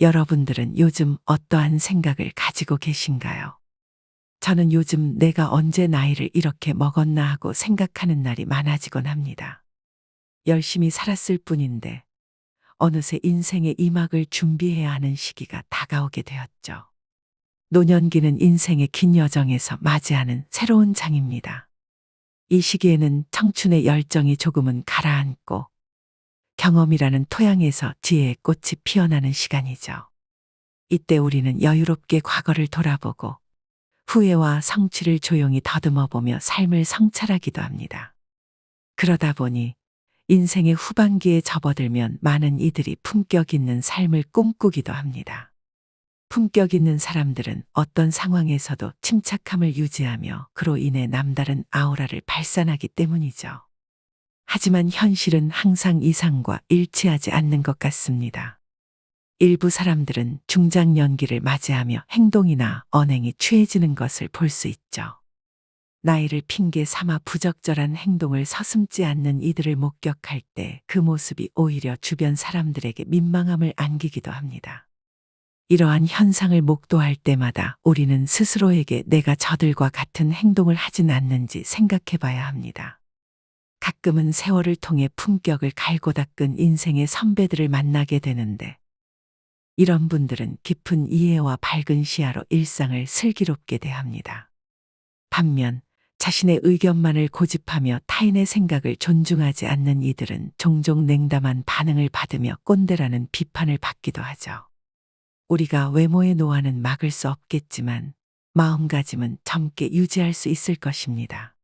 여러분들은 요즘 어떠한 생각을 가지고 계신가요? 저는 요즘 내가 언제 나이를 이렇게 먹었나 하고 생각하는 날이 많아지곤 합니다. 열심히 살았을 뿐인데 어느새 인생의 이막을 준비해야 하는 시기가 다가오게 되었죠. 노년기는 인생의 긴 여정에서 맞이하는 새로운 장입니다. 이 시기에는 청춘의 열정이 조금은 가라앉고 경험이라는 토양에서 지혜의 꽃이 피어나는 시간이죠. 이때 우리는 여유롭게 과거를 돌아보고 후회와 성취를 조용히 더듬어 보며 삶을 성찰하기도 합니다. 그러다 보니 인생의 후반기에 접어들면 많은 이들이 품격 있는 삶을 꿈꾸기도 합니다. 품격 있는 사람들은 어떤 상황에서도 침착함을 유지하며 그로 인해 남다른 아우라를 발산하기 때문이죠. 하지만 현실은 항상 이상과 일치하지 않는 것 같습니다. 일부 사람들은 중장년기를 맞이하며 행동이나 언행이 취해지는 것을 볼 수 있죠. 나이를 핑계 삼아 부적절한 행동을 서슴지 않는 이들을 목격할 때 그 모습이 오히려 주변 사람들에게 민망함을 안기기도 합니다. 이러한 현상을 목도할 때마다 우리는 스스로에게 내가 저들과 같은 행동을 하진 않는지 생각해 봐야 합니다. 가끔은 세월을 통해 품격을 갈고 닦은 인생의 선배들을 만나게 되는데 이런 분들은 깊은 이해와 밝은 시야로 일상을 슬기롭게 대합니다. 반면 자신의 의견만을 고집하며 타인의 생각을 존중하지 않는 이들은 종종 냉담한 반응을 받으며 꼰대라는 비판을 받기도 하죠. 우리가 외모의 노화는 막을 수 없겠지만 마음가짐은 젊게 유지할 수 있을 것입니다.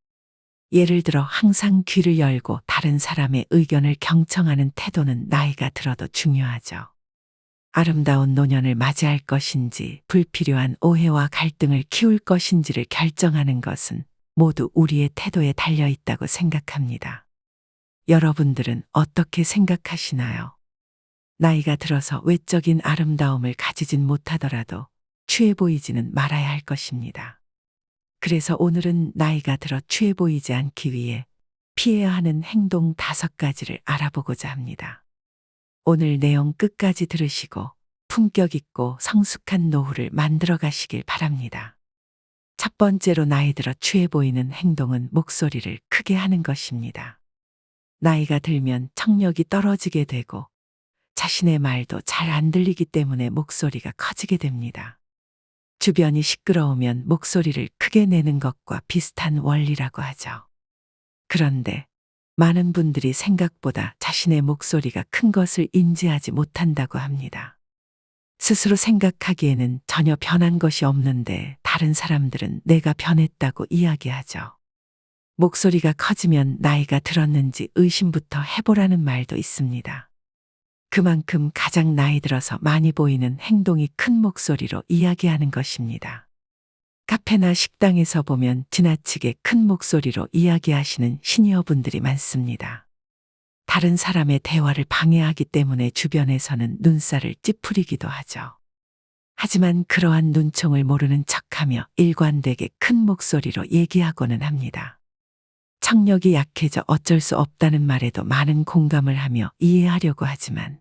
예를 들어 항상 귀를 열고 다른 사람의 의견을 경청하는 태도는 나이가 들어도 중요하죠. 아름다운 노년을 맞이할 것인지 불필요한 오해와 갈등을 키울 것인지를 결정하는 것은 모두 우리의 태도에 달려 있다고 생각합니다. 여러분들은 어떻게 생각하시나요? 나이가 들어서 외적인 아름다움을 가지진 못하더라도 취해 보이지는 말아야 할 것입니다. 그래서 오늘은 나이가 들어 취해 보이지 않기 위해 피해야 하는 행동 다섯 가지를 알아보고자 합니다. 오늘 내용 끝까지 들으시고 품격 있고 성숙한 노후를 만들어 가시길 바랍니다. 첫 번째로 나이 들어 취해 보이는 행동은 목소리를 크게 하는 것입니다. 나이가 들면 청력이 떨어지게 되고 자신의 말도 잘 안 들리기 때문에 목소리가 커지게 됩니다. 주변이 시끄러우면 목소리를 크게 내는 것과 비슷한 원리라고 하죠. 그런데 많은 분들이 생각보다 자신의 목소리가 큰 것을 인지하지 못한다고 합니다. 스스로 생각하기에는 전혀 변한 것이 없는데 다른 사람들은 내가 변했다고 이야기하죠. 목소리가 커지면 나이가 들었는지 의심부터 해보라는 말도 있습니다. 그만큼 가장 나이 들어서 많이 보이는 행동이 큰 목소리로 이야기하는 것입니다. 카페나 식당에서 보면 지나치게 큰 목소리로 이야기하시는 시니어분들이 많습니다. 다른 사람의 대화를 방해하기 때문에 주변에서는 눈살을 찌푸리기도 하죠. 하지만 그러한 눈총을 모르는 척하며 일관되게 큰 목소리로 얘기하고는 합니다. 청력이 약해져 어쩔 수 없다는 말에도 많은 공감을 하며 이해하려고 하지만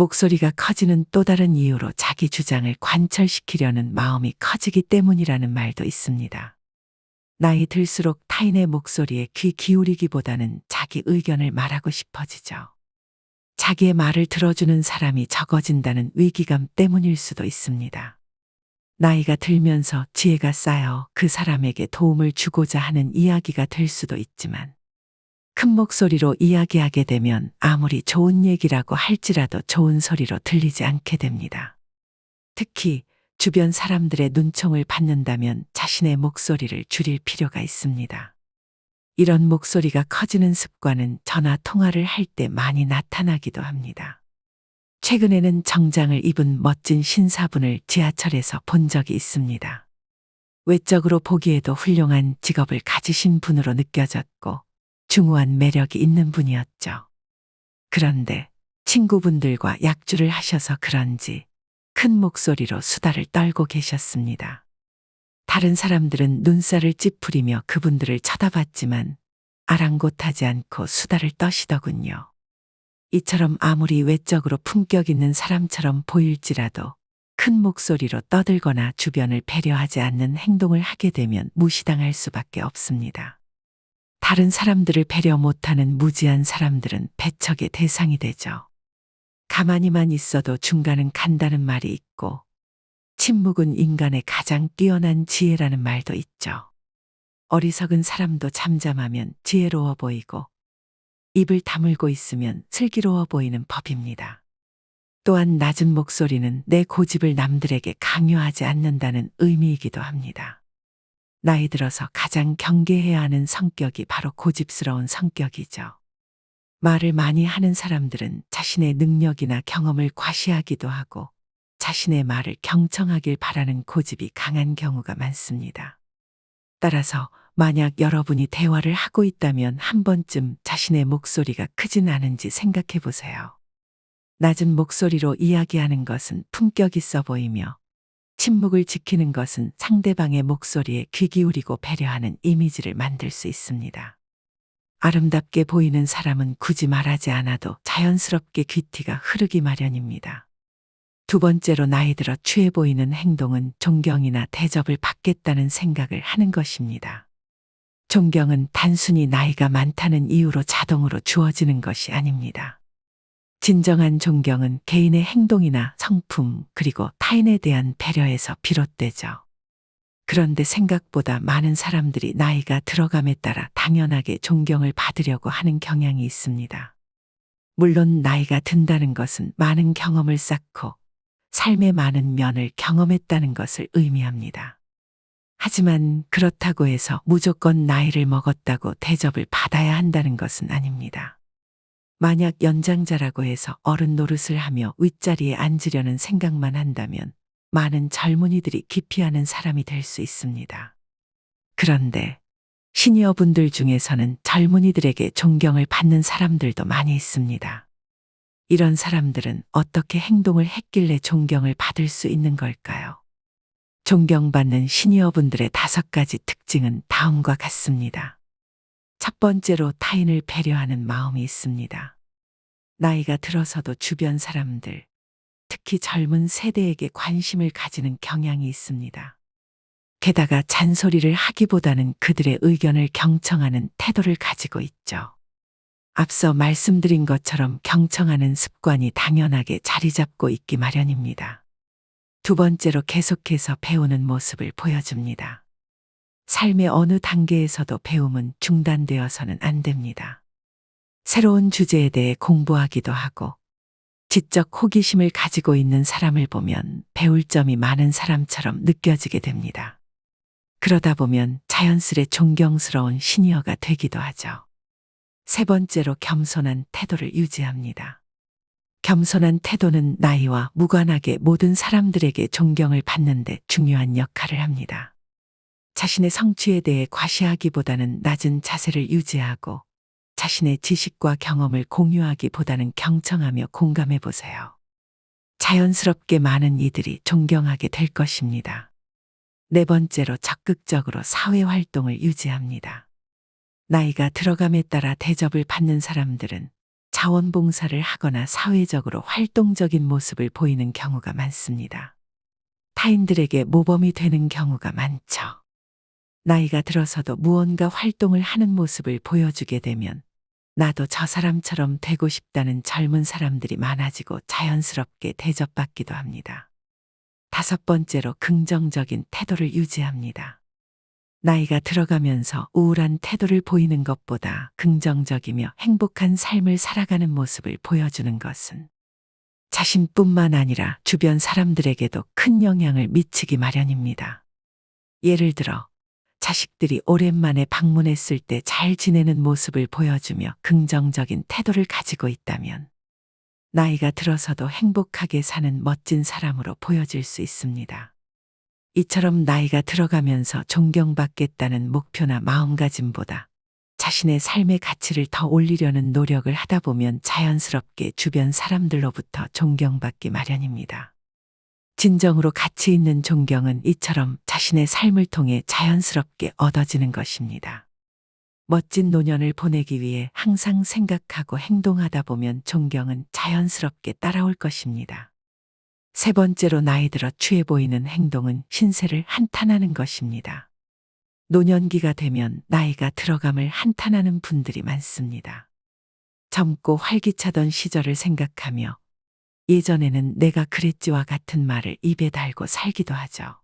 목소리가 커지는 또 다른 이유로 자기 주장을 관철시키려는 마음이 커지기 때문이라는 말도 있습니다. 나이 들수록 타인의 목소리에 귀 기울이기보다는 자기 의견을 말하고 싶어지죠. 자기의 말을 들어주는 사람이 적어진다는 위기감 때문일 수도 있습니다. 나이가 들면서 지혜가 쌓여 그 사람에게 도움을 주고자 하는 이야기가 될 수도 있지만 큰 목소리로 이야기하게 되면 아무리 좋은 얘기라고 할지라도 좋은 소리로 들리지 않게 됩니다. 특히 주변 사람들의 눈총을 받는다면 자신의 목소리를 줄일 필요가 있습니다. 이런 목소리가 커지는 습관은 전화 통화를 할 때 많이 나타나기도 합니다. 최근에는 정장을 입은 멋진 신사분을 지하철에서 본 적이 있습니다. 외적으로 보기에도 훌륭한 직업을 가지신 분으로 느껴졌고 중후한 매력이 있는 분이었죠. 그런데 친구분들과 약주를 하셔서 그런지 큰 목소리로 수다를 떨고 계셨습니다. 다른 사람들은 눈살을 찌푸리며 그분들을 쳐다봤지만 아랑곳하지 않고 수다를 떠시더군요. 이처럼 아무리 외적으로 품격 있는 사람처럼 보일지라도 큰 목소리로 떠들거나 주변을 배려하지 않는 행동을 하게 되면 무시당할 수밖에 없습니다. 다른 사람들을 배려 못하는 무지한 사람들은 배척의 대상이 되죠. 가만히만 있어도 중간은 간다는 말이 있고, 침묵은 인간의 가장 뛰어난 지혜라는 말도 있죠. 어리석은 사람도 잠잠하면 지혜로워 보이고, 입을 다물고 있으면 슬기로워 보이는 법입니다. 또한 낮은 목소리는 내 고집을 남들에게 강요하지 않는다는 의미이기도 합니다. 나이 들어서 가장 경계해야 하는 성격이 바로 고집스러운 성격이죠. 말을 많이 하는 사람들은 자신의 능력이나 경험을 과시하기도 하고 자신의 말을 경청하길 바라는 고집이 강한 경우가 많습니다. 따라서 만약 여러분이 대화를 하고 있다면 한 번쯤 자신의 목소리가 크진 않은지 생각해 보세요. 낮은 목소리로 이야기하는 것은 품격 있어 보이며 침묵을 지키는 것은 상대방의 목소리에 귀 기울이고 배려하는 이미지를 만들 수 있습니다. 아름답게 보이는 사람은 굳이 말하지 않아도 자연스럽게 귀티가 흐르기 마련입니다. 두 번째로 나이 들어 취해 보이는 행동은 존경이나 대접을 받겠다는 생각을 하는 것입니다. 존경은 단순히 나이가 많다는 이유로 자동으로 주어지는 것이 아닙니다. 진정한 존경은 개인의 행동이나 성품 그리고 타인에 대한 배려에서 비롯되죠. 그런데 생각보다 많은 사람들이 나이가 들어감에 따라 당연하게 존경을 받으려고 하는 경향이 있습니다. 물론 나이가 든다는 것은 많은 경험을 쌓고 삶의 많은 면을 경험했다는 것을 의미합니다. 하지만 그렇다고 해서 무조건 나이를 먹었다고 대접을 받아야 한다는 것은 아닙니다. 만약 연장자라고 해서 어른 노릇을 하며 윗자리에 앉으려는 생각만 한다면 많은 젊은이들이 기피하는 사람이 될 수 있습니다. 그런데 시니어 분들 중에서는 젊은이들에게 존경을 받는 사람들도 많이 있습니다. 이런 사람들은 어떻게 행동을 했길래 존경을 받을 수 있는 걸까요? 존경받는 시니어 분들의 다섯 가지 특징은 다음과 같습니다. 첫 번째로 타인을 배려하는 마음이 있습니다. 나이가 들어서도 주변 사람들, 특히 젊은 세대에게 관심을 가지는 경향이 있습니다. 게다가 잔소리를 하기보다는 그들의 의견을 경청하는 태도를 가지고 있죠. 앞서 말씀드린 것처럼 경청하는 습관이 당연하게 자리 잡고 있기 마련입니다. 두 번째로 계속해서 배우는 모습을 보여줍니다. 삶의 어느 단계에서도 배움은 중단되어서는 안 됩니다. 새로운 주제에 대해 공부하기도 하고 지적 호기심을 가지고 있는 사람을 보면 배울 점이 많은 사람처럼 느껴지게 됩니다. 그러다 보면 자연스레 존경스러운 시니어가 되기도 하죠. 세 번째로 겸손한 태도를 유지합니다. 겸손한 태도는 나이와 무관하게 모든 사람들에게 존경을 받는데 중요한 역할을 합니다. 자신의 성취에 대해 과시하기보다는 낮은 자세를 유지하고 자신의 지식과 경험을 공유하기보다는 경청하며 공감해 보세요. 자연스럽게 많은 이들이 존경하게 될 것입니다. 네 번째로 적극적으로 사회 활동을 유지합니다. 나이가 들어감에 따라 대접을 받는 사람들은 자원봉사를 하거나 사회적으로 활동적인 모습을 보이는 경우가 많습니다. 타인들에게 모범이 되는 경우가 많죠. 나이가 들어서도 무언가 활동을 하는 모습을 보여주게 되면 나도 저 사람처럼 되고 싶다는 젊은 사람들이 많아지고 자연스럽게 대접받기도 합니다. 다섯 번째로 긍정적인 태도를 유지합니다. 나이가 들어가면서 우울한 태도를 보이는 것보다 긍정적이며 행복한 삶을 살아가는 모습을 보여주는 것은 자신뿐만 아니라 주변 사람들에게도 큰 영향을 미치기 마련입니다. 예를 들어, 자식들이 오랜만에 방문했을 때 잘 지내는 모습을 보여주며 긍정적인 태도를 가지고 있다면 나이가 들어서도 행복하게 사는 멋진 사람으로 보여질 수 있습니다. 이처럼 나이가 들어가면서 존경받겠다는 목표나 마음가짐보다 자신의 삶의 가치를 더 올리려는 노력을 하다 보면 자연스럽게 주변 사람들로부터 존경받기 마련입니다. 진정으로 가치 있는 존경은 이처럼 자신의 삶을 통해 자연스럽게 얻어지는 것입니다. 멋진 노년을 보내기 위해 항상 생각하고 행동하다 보면 존경은 자연스럽게 따라올 것입니다. 세 번째로 나이 들어 취해 보이는 행동은 신세를 한탄하는 것입니다. 노년기가 되면 나이가 들어감을 한탄하는 분들이 많습니다. 젊고 활기차던 시절을 생각하며 예전에는 내가 그랬지와 같은 말을 입에 달고 살기도 하죠.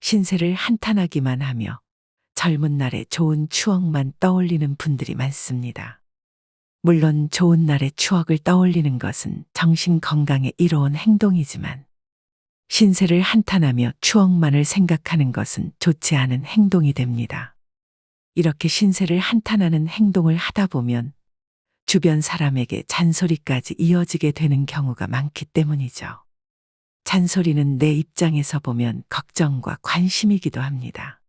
신세를 한탄하기만 하며 젊은 날의 좋은 추억만 떠올리는 분들이 많습니다. 물론 좋은 날의 추억을 떠올리는 것은 정신 건강에 이로운 행동이지만 신세를 한탄하며 추억만을 생각하는 것은 좋지 않은 행동이 됩니다. 이렇게 신세를 한탄하는 행동을 하다 보면 주변 사람에게 잔소리까지 이어지게 되는 경우가 많기 때문이죠. 잔소리는 내 입장에서 보면 걱정과 관심이기도 합니다.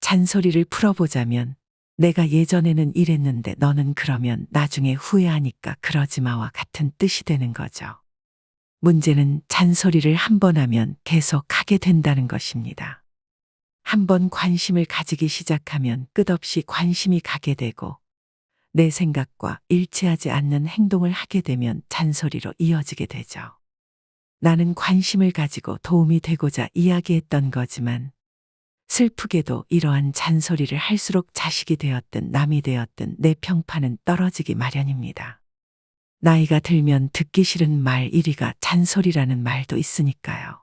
잔소리를 풀어보자면 내가 예전에는 이랬는데 너는 그러면 나중에 후회하니까 그러지 마와 같은 뜻이 되는 거죠. 문제는 잔소리를 한 번 하면 계속 하게 된다는 것입니다. 한 번 관심을 가지기 시작하면 끝없이 관심이 가게 되고 내 생각과 일치하지 않는 행동을 하게 되면 잔소리로 이어지게 되죠. 나는 관심을 가지고 도움이 되고자 이야기했던 거지만 슬프게도 이러한 잔소리를 할수록 자식이 되었든 남이 되었든 내 평판은 떨어지기 마련입니다. 나이가 들면 듣기 싫은 말 1위가 잔소리라는 말도 있으니까요.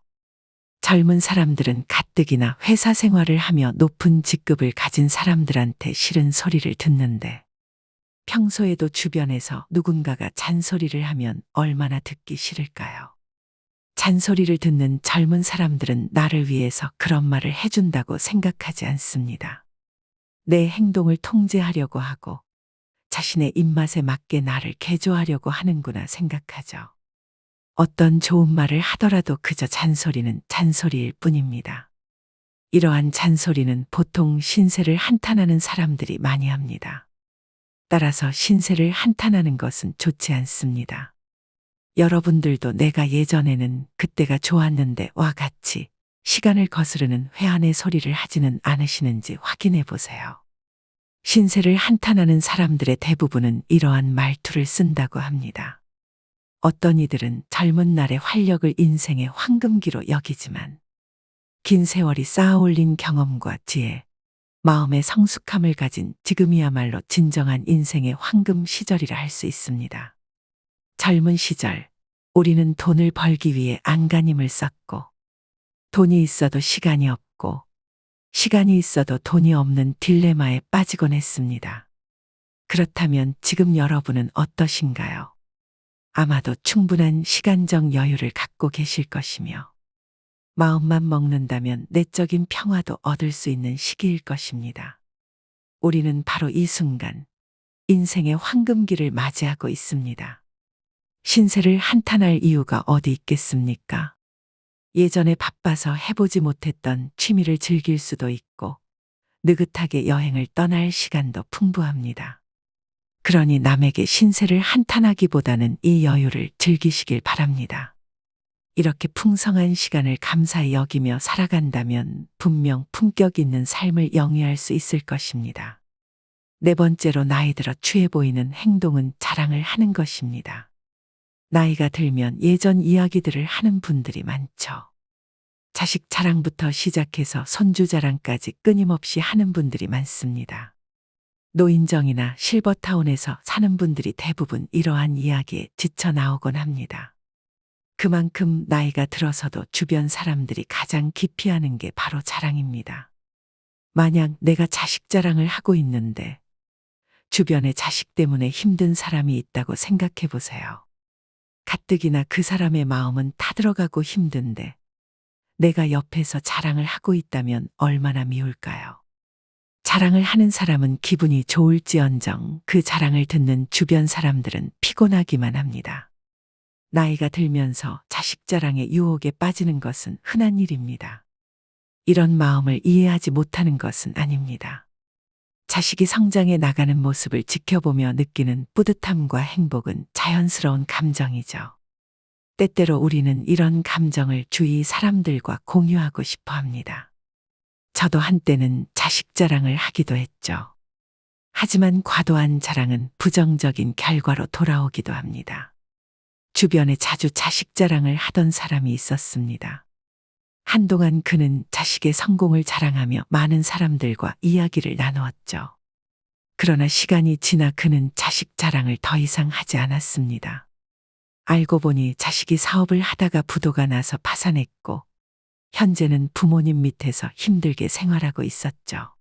젊은 사람들은 가뜩이나 회사 생활을 하며 높은 직급을 가진 사람들한테 싫은 소리를 듣는데 평소에도 주변에서 누군가가 잔소리를 하면 얼마나 듣기 싫을까요? 잔소리를 듣는 젊은 사람들은 나를 위해서 그런 말을 해준다고 생각하지 않습니다. 내 행동을 통제하려고 하고 자신의 입맛에 맞게 나를 개조하려고 하는구나 생각하죠. 어떤 좋은 말을 하더라도 그저 잔소리는 잔소리일 뿐입니다. 이러한 잔소리는 보통 신세를 한탄하는 사람들이 많이 합니다. 따라서 신세를 한탄하는 것은 좋지 않습니다. 여러분들도 내가 예전에는 그때가 좋았는데 와 같이 시간을 거스르는 회한의 소리를 하지는 않으시는지 확인해 보세요. 신세를 한탄하는 사람들의 대부분은 이러한 말투를 쓴다고 합니다. 어떤 이들은 젊은 날의 활력을 인생의 황금기로 여기지만 긴 세월이 쌓아 올린 경험과 지혜, 마음의 성숙함을 가진 지금이야말로 진정한 인생의 황금 시절이라 할 수 있습니다. 젊은 시절, 우리는 돈을 벌기 위해 안간힘을 썼고, 돈이 있어도 시간이 없고, 시간이 있어도 돈이 없는 딜레마에 빠지곤 했습니다. 그렇다면 지금 여러분은 어떠신가요? 아마도 충분한 시간적 여유를 갖고 계실 것이며, 마음만 먹는다면 내적인 평화도 얻을 수 있는 시기일 것입니다. 우리는 바로 이 순간, 인생의 황금기를 맞이하고 있습니다. 신세를 한탄할 이유가 어디 있겠습니까? 예전에 바빠서 해보지 못했던 취미를 즐길 수도 있고, 느긋하게 여행을 떠날 시간도 풍부합니다. 그러니 남에게 신세를 한탄하기보다는 이 여유를 즐기시길 바랍니다. 이렇게 풍성한 시간을 감사히 여기며 살아간다면 분명 품격 있는 삶을 영위할 수 있을 것입니다. 네 번째로 나이 들어 취해 보이는 행동은 자랑을 하는 것입니다. 나이가 들면 예전 이야기들을 하는 분들이 많죠. 자식 자랑부터 시작해서 손주 자랑까지 끊임없이 하는 분들이 많습니다. 노인정이나 실버타운에서 사는 분들이 대부분 이러한 이야기에 지쳐 나오곤 합니다. 그만큼 나이가 들어서도 주변 사람들이 가장 기피하는 게 바로 자랑입니다. 만약 내가 자식 자랑을 하고 있는데 주변에 자식 때문에 힘든 사람이 있다고 생각해 보세요. 가뜩이나 그 사람의 마음은 타들어가고 힘든데 내가 옆에서 자랑을 하고 있다면 얼마나 미울까요? 자랑을 하는 사람은 기분이 좋을지언정 그 자랑을 듣는 주변 사람들은 피곤하기만 합니다. 나이가 들면서 자식 자랑의 유혹에 빠지는 것은 흔한 일입니다. 이런 마음을 이해하지 못하는 것은 아닙니다. 자식이 성장해 나가는 모습을 지켜보며 느끼는 뿌듯함과 행복은 자연스러운 감정이죠. 때때로 우리는 이런 감정을 주위 사람들과 공유하고 싶어 합니다. 저도 한때는 자식 자랑을 하기도 했죠. 하지만 과도한 자랑은 부정적인 결과로 돌아오기도 합니다. 주변에 자주 자식 자랑을 하던 사람이 있었습니다. 한동안 그는 자식의 성공을 자랑하며 많은 사람들과 이야기를 나누었죠. 그러나 시간이 지나 그는 자식 자랑을 더 이상 하지 않았습니다. 알고 보니 자식이 사업을 하다가 부도가 나서 파산했고, 현재는 부모님 밑에서 힘들게 생활하고 있었죠.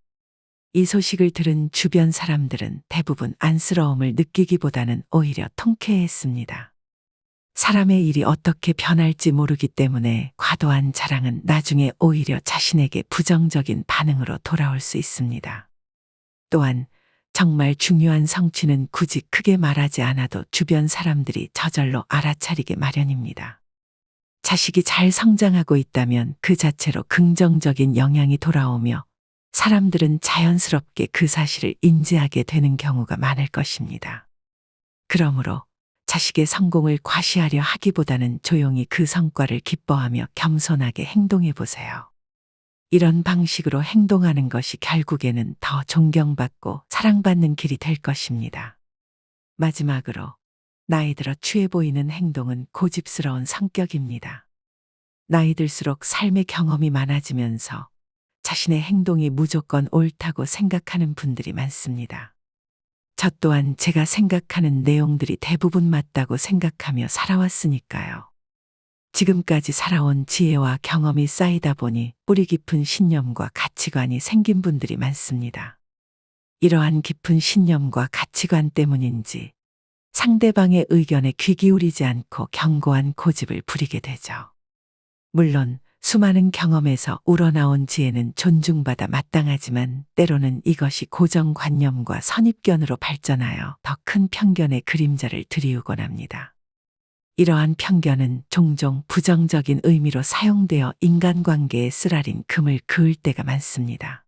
이 소식을 들은 주변 사람들은 대부분 안쓰러움을 느끼기보다는 오히려 통쾌했습니다. 사람의 일이 어떻게 변할지 모르기 때문에 과도한 자랑은 나중에 오히려 자신에게 부정적인 반응으로 돌아올 수 있습니다. 또한 정말 중요한 성취는 굳이 크게 말하지 않아도 주변 사람들이 저절로 알아차리게 마련입니다. 자식이 잘 성장하고 있다면 그 자체로 긍정적인 영향이 돌아오며 사람들은 자연스럽게 그 사실을 인지하게 되는 경우가 많을 것입니다. 그러므로 자식의 성공을 과시하려 하기보다는 조용히 그 성과를 기뻐하며 겸손하게 행동해 보세요. 이런 방식으로 행동하는 것이 결국에는 더 존경받고 사랑받는 길이 될 것입니다. 마지막으로 나이 들어 취해 보이는 행동은 고집스러운 성격입니다. 나이 들수록 삶의 경험이 많아지면서 자신의 행동이 무조건 옳다고 생각하는 분들이 많습니다. 저 또한 제가 생각하는 내용들이 대부분 맞다고 생각하며 살아왔으니까요. 지금까지 살아온 지혜와 경험이 쌓이다 보니 뿌리 깊은 신념과 가치관이 생긴 분들이 많습니다. 이러한 깊은 신념과 가치관 때문인지 상대방의 의견에 귀 기울이지 않고 견고한 고집을 부리게 되죠. 물론 수많은 경험에서 우러나온 지혜는 존중받아 마땅하지만 때로는 이것이 고정관념과 선입견으로 발전하여 더 큰 편견의 그림자를 드리우곤 합니다. 이러한 편견은 종종 부정적인 의미로 사용되어 인간관계에 쓰라린 금을 그을 때가 많습니다.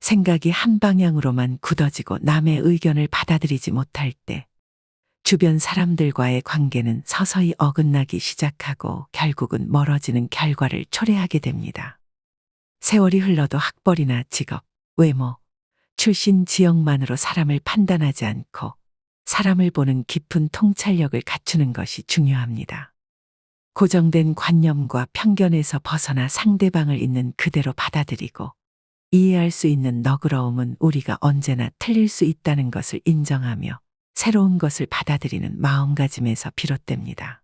생각이 한 방향으로만 굳어지고 남의 의견을 받아들이지 못할 때 주변 사람들과의 관계는 서서히 어긋나기 시작하고 결국은 멀어지는 결과를 초래하게 됩니다. 세월이 흘러도 학벌이나 직업, 외모, 출신 지역만으로 사람을 판단하지 않고 사람을 보는 깊은 통찰력을 갖추는 것이 중요합니다. 고정된 관념과 편견에서 벗어나 상대방을 있는 그대로 받아들이고 이해할 수 있는 너그러움은 우리가 언제나 틀릴 수 있다는 것을 인정하며 새로운 것을 받아들이는 마음가짐에서 비롯됩니다.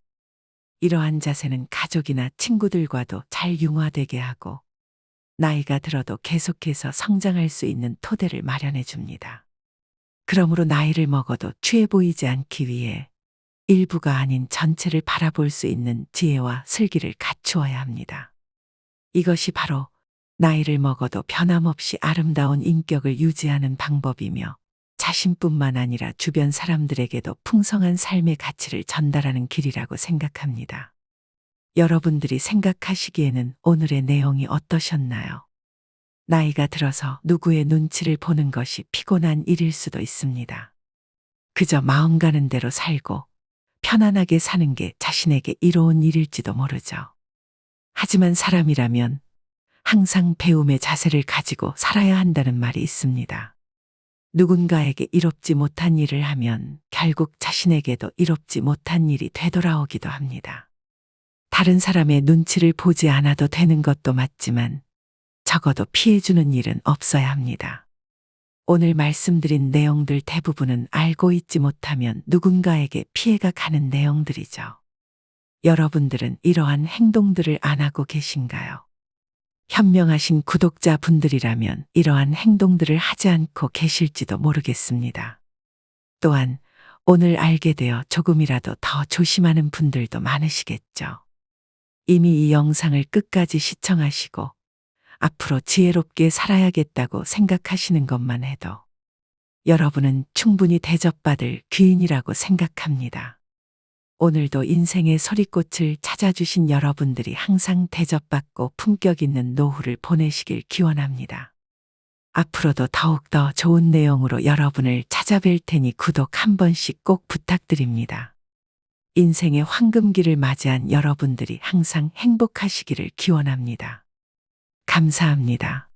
이러한 자세는 가족이나 친구들과도 잘 융화되게 하고 나이가 들어도 계속해서 성장할 수 있는 토대를 마련해 줍니다. 그러므로 나이를 먹어도 취해 보이지 않기 위해 일부가 아닌 전체를 바라볼 수 있는 지혜와 슬기를 갖추어야 합니다. 이것이 바로 나이를 먹어도 변함없이 아름다운 인격을 유지하는 방법이며 자신뿐만 아니라 주변 사람들에게도 풍성한 삶의 가치를 전달하는 길이라고 생각합니다. 여러분들이 생각하시기에는 오늘의 내용이 어떠셨나요? 나이가 들어서 누구의 눈치를 보는 것이 피곤한 일일 수도 있습니다. 그저 마음 가는 대로 살고 편안하게 사는 게 자신에게 이로운 일일지도 모르죠. 하지만 사람이라면 항상 배움의 자세를 가지고 살아야 한다는 말이 있습니다. 누군가에게 이롭지 못한 일을 하면 결국 자신에게도 이롭지 못한 일이 되돌아오기도 합니다. 다른 사람의 눈치를 보지 않아도 되는 것도 맞지만 적어도 피해주는 일은 없어야 합니다. 오늘 말씀드린 내용들 대부분은 알고 있지 못하면 누군가에게 피해가 가는 내용들이죠. 여러분들은 이러한 행동들을 안 하고 계신가요? 현명하신 구독자 분들이라면 이러한 행동들을 하지 않고 계실지도 모르겠습니다. 또한 오늘 알게 되어 조금이라도 더 조심하는 분들도 많으시겠죠. 이미 이 영상을 끝까지 시청하시고 앞으로 지혜롭게 살아야겠다고 생각하시는 것만 해도 여러분은 충분히 대접받을 귀인이라고 생각합니다. 오늘도 인생의 소리꽃을 찾아주신 여러분들이 항상 대접받고 품격 있는 노후를 보내시길 기원합니다. 앞으로도 더욱더 좋은 내용으로 여러분을 찾아뵐 테니 구독 한 번씩 꼭 부탁드립니다. 인생의 황금기를 맞이한 여러분들이 항상 행복하시기를 기원합니다. 감사합니다.